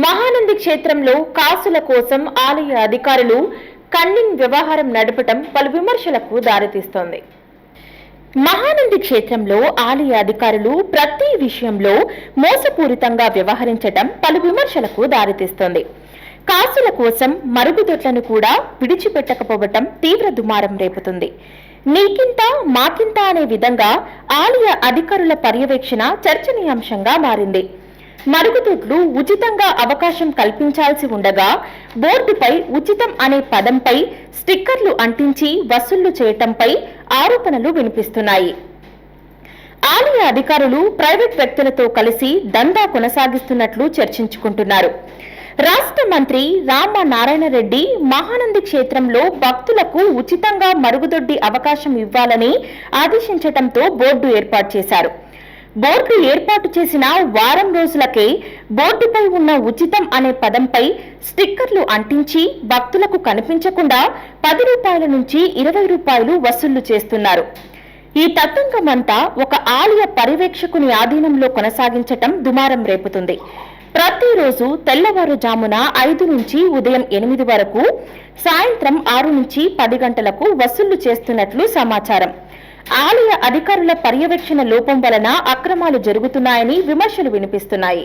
మహానంది క్షేత్రంలో కాసుల కోసం ఆలయ అధికారులు కన్నింగ్ వ్యవహారం నడపటం పలు విమర్శలకు దారితీస్తోంది. మహానంది క్షేత్రంలో ఆలయ అధికారులు ప్రతి విషయంలో మోసపూరితంగా వ్యవహరించటం పలు విమర్శలకు దారితీస్తోంది. కాసుల కోసం మరుగుదొడ్లను కూడా విడిచిపెట్టకపోవటం తీవ్ర దుమారం రేపుతుంది. నీకింత మాకింత అనే విధంగా ఆలయ అధికారుల పర్యవేక్షణ చర్చనీయాంశంగా మారింది. మరుగుదొడ్లు ఉచితంగా అవకాశం కల్పించాల్సి ఉండగా బోర్డుపై ఉచితం అనే పదంపై స్టిక్కర్లు అంటించి వసూళ్ళు చేయటంపై ఆరోపణలు వినిపిస్తున్నాయి. ఆలయ అధికారులు ప్రైవేట్ వ్యక్తులతో కలిసి దందా కొనసాగిస్తున్నట్లు చర్చించుకుంటున్నారు. రాష్ట్ర మంత్రి రామ నారాయణ రెడ్డి మహానంది క్షేత్రంలో భక్తులకు ఉచితంగా మరుగుదొడ్డి అవకాశం ఇవ్వాలని ఆదేశించటంతో బోర్డు ఏర్పాటు చేశారు. బోర్డు ఏర్పాటు చేసిన వారం రోజులకే బోర్డుపై ఉన్న ఉచితం అనే పదంపై స్టిక్కర్లు అంటించి భక్తులకు కనిపించకుండా పది రూపాయల నుంచి ఇరవై రూపాయలు వసూళ్ళు చేస్తున్నారు. ఈ తతంగమంతా ఒక ఆలయ పర్యవేక్షకుని ఆధీనంలో కొనసాగించటం దుమారం రేపుతుంది. ప్రతిరోజు తెల్లవారుజామున ఐదు నుంచి ఉదయం ఎనిమిది వరకు సాయంత్రం ఆరు నుంచి పది గంటలకు వసూళ్ళు చేస్తున్నట్లు సమాచారం. ఆలయ అధికారుల పర్యవేక్షణ లోపం వలన అక్రమాలు జరుగుతున్నాయని విమర్శలు వినిపిస్తున్నాయి.